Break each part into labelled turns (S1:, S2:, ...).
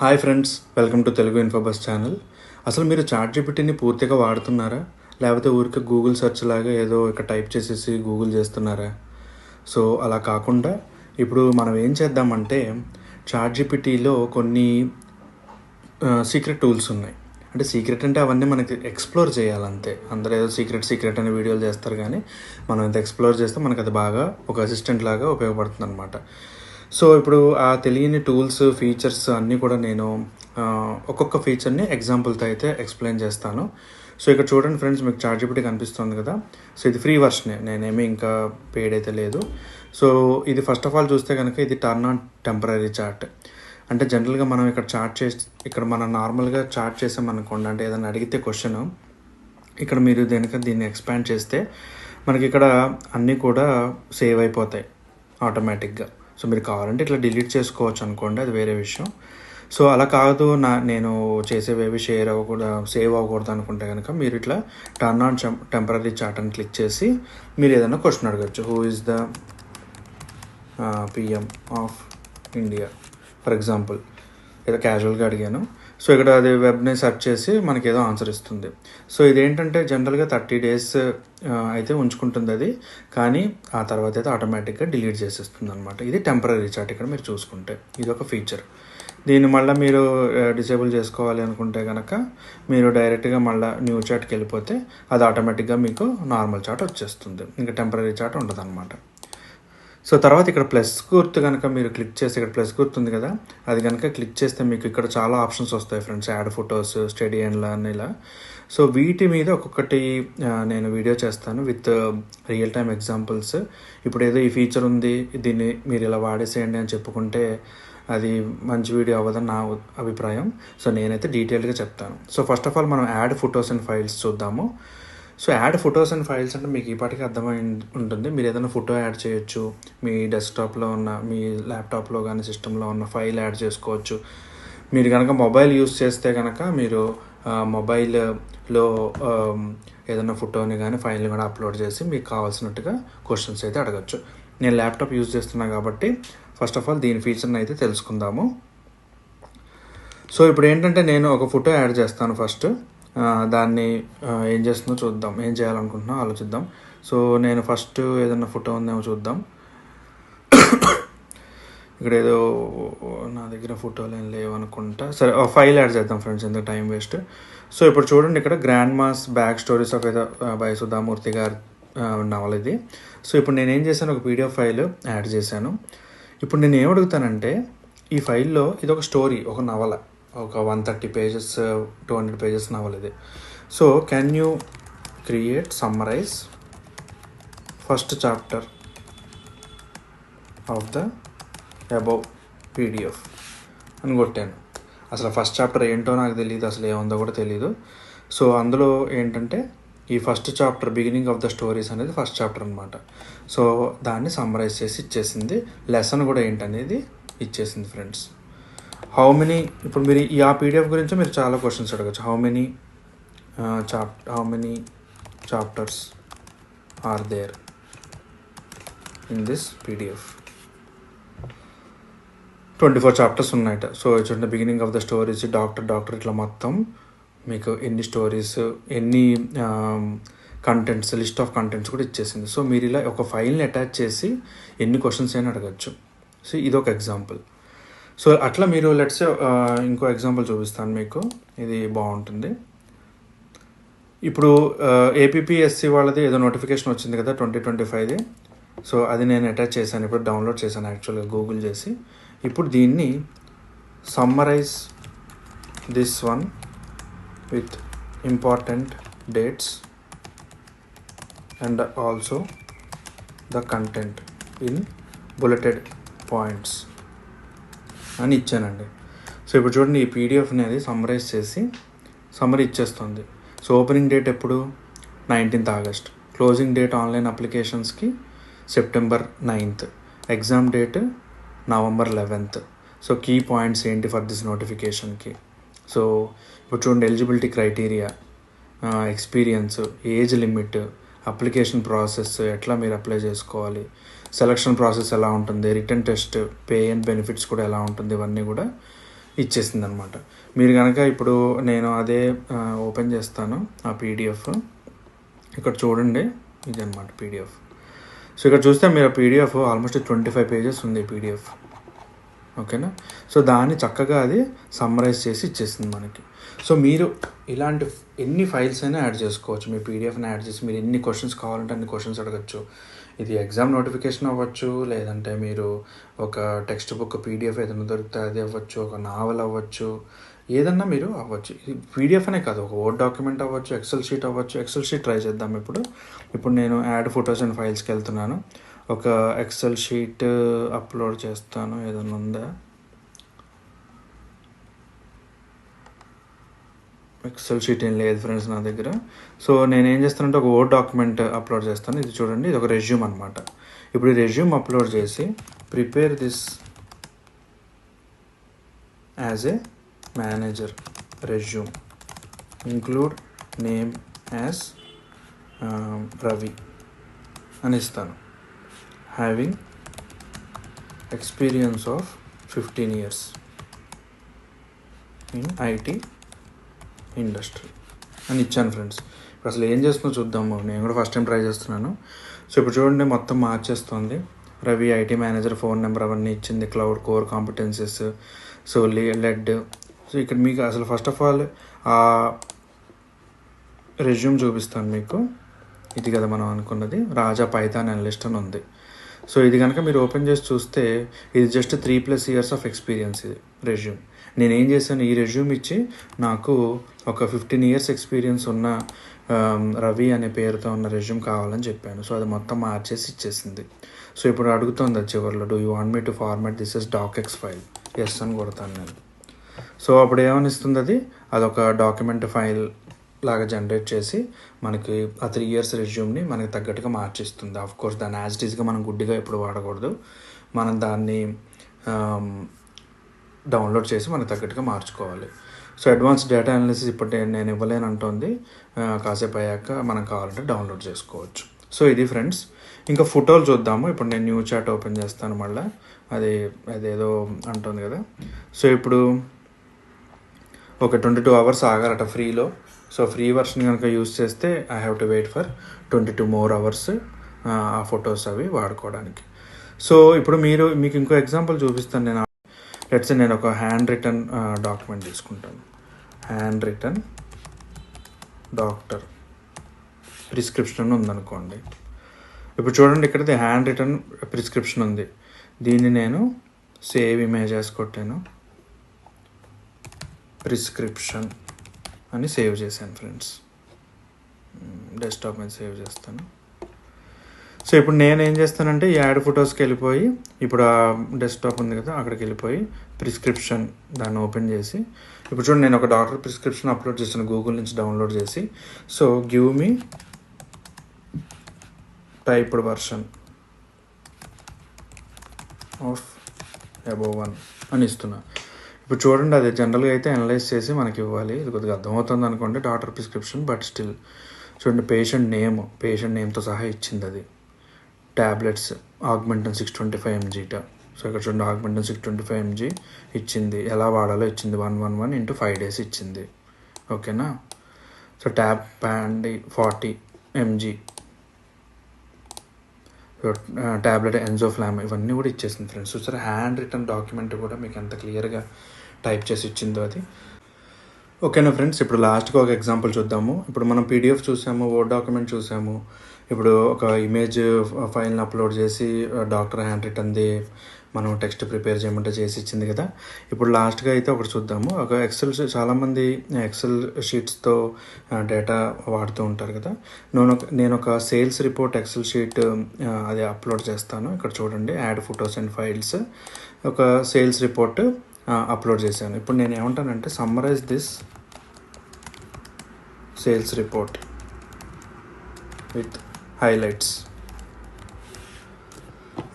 S1: Hi friends welcome to Telugu Infobus channel. అసలు మీరు chat జీపీటీని పూర్తిగా వాడుతున్నారా? లేకపోతే ఊరికే గూగుల్ సెర్చ్ లాగా ఏదో ఇక్కడ టైప్ చేసేసి గూగుల్ చేస్తున్నారా? సో అలా కాకుండా ఇప్పుడు మనం ఏం చేద్దామంటే చాట్ జీపీటీలో కొన్ని సీక్రెట్ టూల్స్ ఉన్నాయి. అంటే సీక్రెట్ అంటే అవన్నీ మనకి ఎక్స్ప్లోర్ చేయాలంతే. అందరూ ఏదో సీక్రెట్ సీక్రెట్ అనే వీడియోలు చేస్తారు కానీ మనం ఇంత ఎక్స్ప్లోర్ చేస్తే మనకు అది బాగా ఒక అసిస్టెంట్ లాగా ఉపయోగపడుతుంది అనమాట సో ఇప్పుడు ఆ తెలియని టూల్స్ ఫీచర్స్ అన్నీ కూడా నేను ఒక్కొక్క ఫీచర్ని ఎగ్జాంపుల్తో అయితే ఎక్స్ప్లెయిన్ చేస్తాను. సో ఇక్కడ చూడండి ఫ్రెండ్స్ మీకు చార్ట్ జీపీటీ కనిపిస్తుంది కదా. సో ఇది ఫ్రీ వర్షనే నేనేమి ఇంకా పేడ్ అయితే లేదు. సో ఇది ఫస్ట్ ఆఫ్ ఆల్ చూస్తే కనుక ఇది టర్న్ ఆన్ టెంపరీ చార్ట్ అంటే జనరల్గా మనం ఇక్కడ చార్ట్ చేసి ఇక్కడ మనం నార్మల్గా చార్ట్ చేసామనుకోండి అంటే ఏదైనా అడిగితే క్వశ్చన్ ఇక్కడ మీరు దేనిక దీన్ని ఎక్స్పాండ్ చేస్తే మనకి ఇక్కడ అన్నీ కూడా సేవ్ అయిపోతాయి ఆటోమేటిక్గా సో మీరు కావాలంటే ఇట్లా డిలీట్ చేసుకోవచ్చు అనుకోండి అది వేరే విషయం. సో అలా కాదు నా నేను చేసేవేవి షేర్ అవ్వకూడదు సేవ్ అవ్వకూడదు అనుకుంటే కనుక మీరు ఇట్లా టర్న్ ఆన్ టెంపరీ చార్ట్ అని క్లిక్ చేసి మీరు ఏదైనా క్వశ్చన్ అడగచ్చు. Who is the PM of India for example ఏదో క్యాజువల్గా అడిగాను. సో ఇక్కడ అది వెబ్ని సెర్చ్ చేసి మనకి ఏదో ఆన్సర్ ఇస్తుంది. సో ఇదేంటంటే జనరల్గా థర్టీ డేస్ అయితే ఉంచుకుంటుంది అది. కానీ ఆ తర్వాత అయితే ఆటోమేటిక్గా డిలీట్ చేసేస్తుంది అనమాట ఇది టెంపరీ చార్ట్ ఇక్కడ మీరు చూసుకుంటే. ఇది ఒక ఫీచర్. దీన్ని మళ్ళీ మీరు డిసేబుల్ చేసుకోవాలి అనుకుంటే కనుక మీరు డైరెక్ట్గా మళ్ళీ న్యూ చార్ట్కి వెళ్ళిపోతే అది ఆటోమేటిక్గా మీకు నార్మల్ చార్ట్ వచ్చేస్తుంది. ఇంకా టెంపరీ చార్ట్ ఉండదు అనమాట సో తర్వాత ఇక్కడ ప్లస్ గుర్తు కనుక మీరు క్లిక్ చేస్తే ఇక్కడ ప్లస్ గుర్తు ఉంది కదా? అది కనుక క్లిక్ చేస్తే మీకు ఇక్కడ చాలా ఆప్షన్స్ వస్తాయి ఫ్రెండ్స్. యాడ్ ఫొటోస్ స్టడీ అని ఇలా. సో వీటి మీద ఒక్కొక్కటి నేను వీడియో చేస్తాను విత్ రియల్ టైమ్ ఎగ్జాంపుల్స్. ఇప్పుడు ఏదో ఈ ఫీచర్ ఉంది దీన్ని మీరు ఇలా వాడేసేయండి అని చెప్పుకుంటే అది మంచి వీడియో అవ్వదని నా అభిప్రాయం. సో నేనైతే డీటెయిల్గా చెప్తాను. సో ఫస్ట్ ఆఫ్ ఆల్ మనం యాడ్ ఫొటోస్ అండ్ ఫైల్స్ చూద్దాము. So add photos and files అంటే మీకు ఈపాటికి అర్థమై ఉంటుంది. మీరు ఏదైనా ఫోటో యాడ్ చేయొచ్చు. మీ డెస్క్టాప్లో ఉన్న మీ ల్యాప్టాప్లో కానీ సిస్టంలో ఉన్న ఫైల్ యాడ్ చేసుకోవచ్చు. మీరు కనుక మొబైల్ యూస్ చేస్తే కనుక మీరు మొబైల్లో ఏదైనా ఫోటోని కానీ ఫైల్ని కూడా అప్లోడ్ చేసి మీకు కావాల్సినట్టుగా క్వశ్చన్స్ అయితే అడగచ్చు. నేను ల్యాప్టాప్ యూజ్ చేస్తున్నా కాబట్టి ఫస్ట్ ఆఫ్ ఆల్ దీని ఫీచర్ని అయితే తెలుసుకుందాము. సో ఇప్పుడు ఏంటంటే నేను ఒక ఫోటో యాడ్ చేస్తాను ఫస్ట్. దాన్ని ఏం చేస్తుందో చూద్దాం. ఏం చేయాలనుకుంటున్నా ఆలోచిద్దాం. సో నేను ఫస్ట్ ఏదైనా ఫోటో ఉందేమో చూద్దాం. ఇక్కడ ఏదో నా దగ్గర ఫోటోలు ఏం లేవు అనుకుంటా సరే ఫైల్ యాడ్ చేద్దాం ఫ్రెండ్స్ ఎందుకు టైం వేస్ట్. సో ఇప్పుడు చూడండి ఇక్కడ grandma's bag stories of ఏదో బై సుధామూర్తి గారి నవల ఇది. సో ఇప్పుడు నేను ఏం చేశాను ఒక పీడిఎఫ్ ఫైల్ యాడ్ చేశాను. ఇప్పుడు నేను ఏం అడుగుతానంటే ఈ ఫైల్లో ఇది ఒక స్టోరీ ఒక నవల. ఒక one thirty pages two hundred pages నవల ఇది. So can you create summarize first chapter of the above PDF అని కొట్టాను. అసలు ఫస్ట్ చాప్టర్ ఏంటో నాకు తెలియదు అసలు ఏముందో కూడా తెలియదు సో అందులో ఏంటంటే ఈ first chapter beginning of the stories అనేది ఫస్ట్ చాప్టర్ అనమాట సో దాన్ని సమ్మరైజ్ చేసి ఇచ్చేసింది. లెసన్ కూడా ఏంటనేది ఇచ్చేసింది ఫ్రెండ్స్ హౌ మెనీ ఇప్పుడు మీరు ఈ ఆ పీడిఎఫ్ గురించి మీరు చాలా క్వశ్చన్స్ అడగచ్చు. How many chap how many chapters are there in this PDF twenty four chapters ఉన్నాయట. సో చూడండి beginning of the stories doctor doctor ఇట్లా మొత్తం మీకు ఎన్ని స్టోరీస్ ఎన్ని కంటెంట్స్ లిస్ట్ ఆఫ్ కంటెంట్స్ కూడా ఇచ్చేసింది. సో మీరు ఇలా ఒక ఫైల్ని అటాచ్ చేసి ఎన్ని క్వశ్చన్స్ అయినా అడగచ్చు. సో ఇది ఒక ఎగ్జాంపుల్ సో అట్లా మీరు లెట్స్ ఇంకో ఎగ్జాంపుల్ చూపిస్తాను మీకు. ఇది బాగుంటుంది. ఇప్పుడు ఏపీఎస్సి వాళ్ళది ఏదో నోటిఫికేషన్ వచ్చింది కదా ట్వంటీ ట్వంటీ ఫైవ్ది సో అది నేను అటాచ్ చేశాను. ఇప్పుడు డౌన్లోడ్ చేశాను యాక్చువల్గా గూగుల్ చేసి. ఇప్పుడు దీన్ని summarize this one with important dates and also the content in bulleted points అని ఇచ్చానండి. సో ఇప్పుడు చూడండి ఈ పీడిఎఫ్ అనేది సమ్మరైజ్ చేసి సమ్మర్ ఇచ్చేస్తుంది. సో ఓపెనింగ్ డేట్ ఎప్పుడు? Nineteenth August. Closing date online అప్లికేషన్స్కి September ninth exam date November eleventh so key points ఏంటి ఫర్ దిస్ నోటిఫికేషన్కి సో ఇప్పుడు చూడండి eligibility criteria experience age limit application process ఎట్లా మీరు అప్లై చేసుకోవాలి? సెలక్షన్ ప్రాసెస్ ఎలా ఉంటుంది written test pay and benefits కూడా ఎలా ఉంటుంది ఇవన్నీ కూడా ఇచ్చేసింది అనమాట మీరు కనుక ఇప్పుడు నేను అదే ఓపెన్ చేస్తాను ఆ పీడిఎఫ్ ఇక్కడ చూడండి ఇది అనమాట పీడిఎఫ్ సో ఇక్కడ చూస్తే మీరు PDF almost twenty five pages ఉంది పీడిఎఫ్ ఓకేనా? సో దాన్ని చక్కగా అది సమ్మరైజ్ చేసి ఇచ్చేసింది మనకి. సో మీరు ఇలాంటి ఎన్ని ఫైల్స్ అయినా యాడ్ చేసుకోవచ్చు. మీ పీడిఎఫ్ని యాడ్ చేసి మీరు ఎన్ని క్వశ్చన్స్ కావాలంటే అన్ని క్వశ్చన్స్ అడగచ్చు. ఇది ఎగ్జామ్ నోటిఫికేషన్ అవ్వచ్చు లేదంటే మీరు ఒక టెక్స్ట్ బుక్ పీడిఎఫ్ ఏదైనా దొరికితే అది అవ్వచ్చు ఒక నావల్ అవ్వచ్చు ఏదన్నా మీరు అవ్వచ్చు. పీడిఎఫ్ అనే కాదు ఒక వర్డ్ డాక్యుమెంట్ అవ్వచ్చు ఎక్సెల్ షీట్ అవ్వచ్చు. ఎక్సెల్ షీట్ ట్రై చేద్దాం ఇప్పుడు. ఇప్పుడు నేను యాడ్ ఫొటోస్ అండ్ ఫైల్స్కి వెళ్తున్నాను. ఒక ఎక్సెల్ షీట్ అప్లోడ్ చేస్తాను. ఏదైనా ఉందా? ఎక్సెల్ షీట్ ఏం లేదు ఫ్రెండ్స్ నా దగ్గర. సో నేను ఏం చేస్తానంటే ఒక వర్డ్ డాక్యుమెంట్ అప్లోడ్ చేస్తాను. ఇది చూడండి ఇది ఒక రెజ్యూమ్ అనమాట ఇప్పుడు ఈ రెజ్యూమ్ అప్లోడ్ చేసి prepare this as a manager resume include name as Ravi అని ఇస్తాను. Having experience of fifteen years in IT industry. అని ఇచ్చాను ఫ్రెండ్స్. ఇప్పుడు అసలు ఏం చేస్తుందో చూద్దాము. నేను కూడా ఫస్ట్ టైం ట్రై చేస్తున్నాను. సో ఇప్పుడు చూడండి మొత్తం మార్చేస్తుంది. Ravi IT manager phone number అవన్నీ ఇచ్చింది. Cloud core competencies. So led. So ఇక్కడ మీకు అసలు ఫస్ట్ ఆఫ్ ఆల్ ఆ రెజ్యూమ్ చూపిస్తాను మీకు. ఇది కదా మనం అనుకున్నది. రాజా పైథాన్ అనలిస్ట్ అని ఉంది. సో ఇది కనుక మీరు ఓపెన్ చేసి చూస్తే ఇది just three plus years of experience ఇది రెజ్యూమ్ నేను ఏం చేశాను ఈ రెజ్యూమ్ ఇచ్చి నాకు ఒక ఫిఫ్టీన్ ఇయర్స్ ఎక్స్పీరియన్స్ ఉన్న um, రవి అనే పేరుతో ఉన్న రెజ్యూమ్ కావాలని చెప్పాను. సో అది మొత్తం మార్చేసి ఇచ్చేసింది. సో ఇప్పుడు అడుగుతుంది అది చివరిలో do you want me to format this is docx file yes అని కొడతాను నేను. సో అప్పుడు ఏమనిస్తుంది అది? అదొక డాక్యుమెంట్ ఫైల్ లాగా జనరేట్ చేసి మనకి ఆ త్రీ ఇయర్స్ రెజ్యూమ్ని మనకి తగ్గట్టుగా మార్చిస్తుంది. ఆఫ్ కోర్స్ దాన్ని యాజ్ టీజ్గా మనం గుడ్డిగా ఎప్పుడు వాడకూడదు. మనం దాన్ని డౌన్లోడ్ చేసి మనకు తగ్గట్టుగా మార్చుకోవాలి. సో అడ్వాన్స్ డేటా అనాలిసిస్ ఇప్పుడు నేను- నేను ఇవ్వలేను అంటుంది. కాసేపు అయ్యాక మనం కావాలంటే డౌన్లోడ్ చేసుకోవచ్చు. సో ఇది ఫ్రెండ్స్ ఇంకా ఫోటోలు చూద్దాము. ఇప్పుడు నేను న్యూ చాట్ ఓపెన్ చేస్తాను మళ్ళీ. అది అదేదో అంటుంది కదా. సో ఇప్పుడు ఒక ట్వంటీ టూ అవర్స్ ఆగాలట ఫ్రీలో సో ఫ్రీ వర్షన్ కనుక యూస్ చేస్తే I have to wait for twenty two more hours ఆ ఫొటోస్ అవి వాడుకోవడానికి. సో ఇప్పుడు మీరు మీకు ఇంకో ఎగ్జాంపుల్ చూపిస్తాను నేను. లెట్స్ నేను ఒక హ్యాండ్ రిటర్న్ డాక్యుమెంట్ తీసుకుంటాను. హ్యాండ్ రిటర్న్ డాక్టర్ ప్రిస్క్రిప్షన్ ఉందనుకోండి. ఇప్పుడు చూడండి ఇక్కడ హ్యాండ్ రిటర్న్ ప్రిస్క్రిప్షన్ ఉంది. దీన్ని నేను సేవ్ ఇమేజెస్ కొట్టాను. ప్రిస్క్రిప్షన్ అని సేవ్ చేశాను ఫ్రెండ్స్. డెస్క్టాప్ మీద సేవ్ చేస్తాను. సో ఇప్పుడు నేను ఏం చేస్తానంటే ఈ యాడ్ ఫొటోస్కి వెళ్ళిపోయి ఇప్పుడు ఆ డెస్క్టాప్ ఉంది కదా అక్కడికి వెళ్ళిపోయి ప్రిస్క్రిప్షన్ దాన్ని ఓపెన్ చేసి ఇప్పుడు చూడండి నేను ఒక డాక్టర్ ప్రిస్క్రిప్షన్ అప్లోడ్ చేశాను గూగుల్ నుంచి డౌన్లోడ్ చేసి. So give me typed version of above one అని ఇస్తున్నా. ఇప్పుడు చూడండి అది జనరల్గా అయితే అనలైజ్ చేసి మనకి ఇవ్వాలి. ఇది కొద్దిగా అర్థమవుతుంది అనుకోండి డాక్టర్ ప్రిస్క్రిప్షన్ బట్ స్టిల్ చూడండి పేషెంట్ నేమ్ పేషెంట్ నేమ్తో సహా ఇచ్చింది అది. Tablets Augmentin six twenty five ఎంజీట so ఇక్కడ చూడండి Augmentin six twenty five MG ఇచ్చింది. ఎలా వాడాలో ఇచ్చింది. One one one into five days ఇచ్చింది. ఓకేనా so tab Pan D forty MG tablet Enzoflam ఇవన్నీ కూడా ఇచ్చేసింది ఫ్రెండ్స్ చూసారా హ్యాండ్ రిటర్న్ డాక్యుమెంట్ కూడా మీకు ఎంత క్లియర్గా టైప్ చేసి ఇచ్చిందో అది. ఓకేనా ఫ్రెండ్స్ ఇప్పుడు లాస్ట్గా ఒక ఎగ్జాంపుల్ చూద్దాము. ఇప్పుడు మనం పీడిఎఫ్ చూసాము వర్డ్ డాక్యుమెంట్ చూసాము. ఇప్పుడు ఒక ఇమేజ్ ఫైల్ని అప్లోడ్ చేసి డాక్టర్ హ్యాండ్ రిటర్న్ది మనం టెక్స్ట్ ప్రిపేర్ చేయమంటే చేసి ఇచ్చింది కదా. ఇప్పుడు లాస్ట్గా అయితే ఒకటి చూద్దాము. ఒక ఎక్సెల్ చాలామంది ఎక్సెల్ షీట్స్తో డేటా వాడుతూ ఉంటారు కదా. నేను ఒక నేను ఒక సేల్స్ రిపోర్ట్ ఎక్సెల్ షీట్ అది అప్లోడ్ చేస్తాను. ఇక్కడ చూడండి యాడ్ ఫొటోస్ అండ్ ఫైల్స్ ఒక సేల్స్ రిపోర్ట్ అప్లోడ్ చేశాను. ఇప్పుడు నేను ఏమంటానంటే summarize this sales report with highlights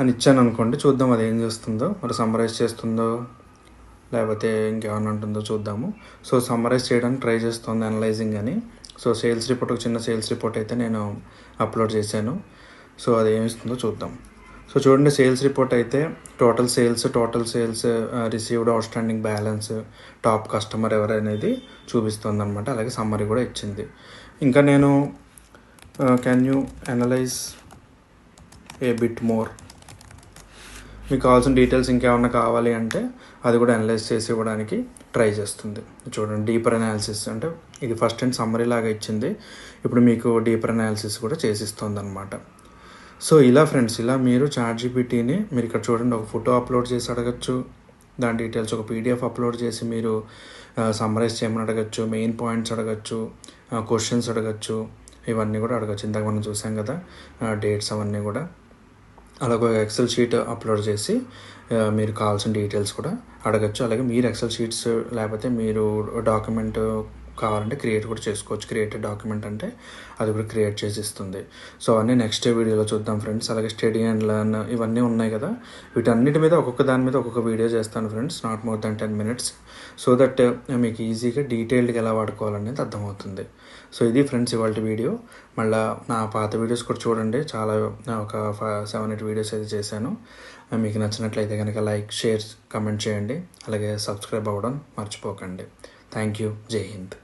S1: అని ఇచ్చాను అనుకోండి చూద్దాం అది ఏం చేస్తుందో. మరి సమ్మరైజ్ చేస్తుందో లేకపోతే ఇంకేమైనా ఉంటుందో చూద్దాము. సో సమ్మరైజ్ చేయడానికి ట్రై చేస్తుంది అనలైజింగ్ అని. సో సేల్స్ రిపోర్ట్ ఒక చిన్న సేల్స్ రిపోర్ట్ అయితే నేను అప్లోడ్ చేశాను. సో అది ఏమి ఇస్తుందో చూద్దాం. సో చూడండి సేల్స్ రిపోర్ట్ అయితే total sales total sales received outstanding balance top customer ఎవరనేది చూపిస్తుంది అనమాట అలాగే సమ్మరీ కూడా ఇచ్చింది. ఇంకా నేను can you analyse a bit more మీకు కావాల్సిన డీటెయిల్స్ ఇంకేమన్నా కావాలి అంటే అది కూడా అనలైజ్ చేసి ఇవ్వడానికి ట్రై చేస్తుంది. చూడండి డీపర్ అనాలిసిస్ అంటే ఇది ఫస్ట్ అండ్ సమ్మరీ లాగా ఇచ్చింది. ఇప్పుడు మీకు డీపర్ అనాలిసిస్ కూడా చేసిస్తుంది అనమాట సో ఇలా ఫ్రెండ్స్ ఇలా మీరు చాట్ జీపీటీని మీరు ఇక్కడ చూడండి ఒక ఫోటో అప్లోడ్ చేసి అడగచ్చు. దాని డీటెయిల్స్ ఒక పీడిఎఫ్ అప్లోడ్ చేసి మీరు సమ్మరైజ్ చేయమని అడగచ్చు మెయిన్ పాయింట్స్ అడగచ్చు క్వశ్చన్స్ అడగచ్చు ఇవన్నీ కూడా అడగచ్చు. ఇందాక మనం చూసాం కదా డేట్స్ అవన్నీ కూడా. అలాగే ఒక ఎక్సెల్ షీట్ అప్లోడ్ చేసి మీరు కావాల్సిన డీటెయిల్స్ కూడా అడగచ్చు. అలాగే మీరు ఎక్సెల్ షీట్స్ లేకపోతే మీరు డాక్యుమెంట్ కావాలంటే క్రియేట్ కూడా చేసుకోవచ్చు. క్రియేటెడ్ డాక్యుమెంట్ అంటే అది కూడా క్రియేట్ చేసి ఇస్తుంది. సో అన్నీ నెక్స్ట్ వీడియోలో చూద్దాం ఫ్రెండ్స్ అలాగే స్టడీ అండ్ లర్న్ ఇవన్నీ ఉన్నాయి కదా. వీటన్నిటి మీద ఒక్కొక్క దాని మీద ఒక్కొక్క వీడియో చేస్తాను friends not more than ten minutes so that మీకు ఈజీగా డీటెయిల్డ్గా ఎలా వాడుకోవాలనేది అర్థమవుతుంది. సో ఇది ఫ్రెండ్స్ ఇవాళ వీడియో మళ్ళీ నా పాత వీడియోస్ కూడా చూడండి. చాలా ఒక సెవెన్ ఎయిట్ వీడియోస్ అయితే చేశాను. మీకు నచ్చినట్లయితే కనుక లైక్ షేర్ కమెంట్ చేయండి. అలాగే సబ్స్క్రైబ్ అవ్వడం మర్చిపోకండి. థ్యాంక్ యూ జై హింద్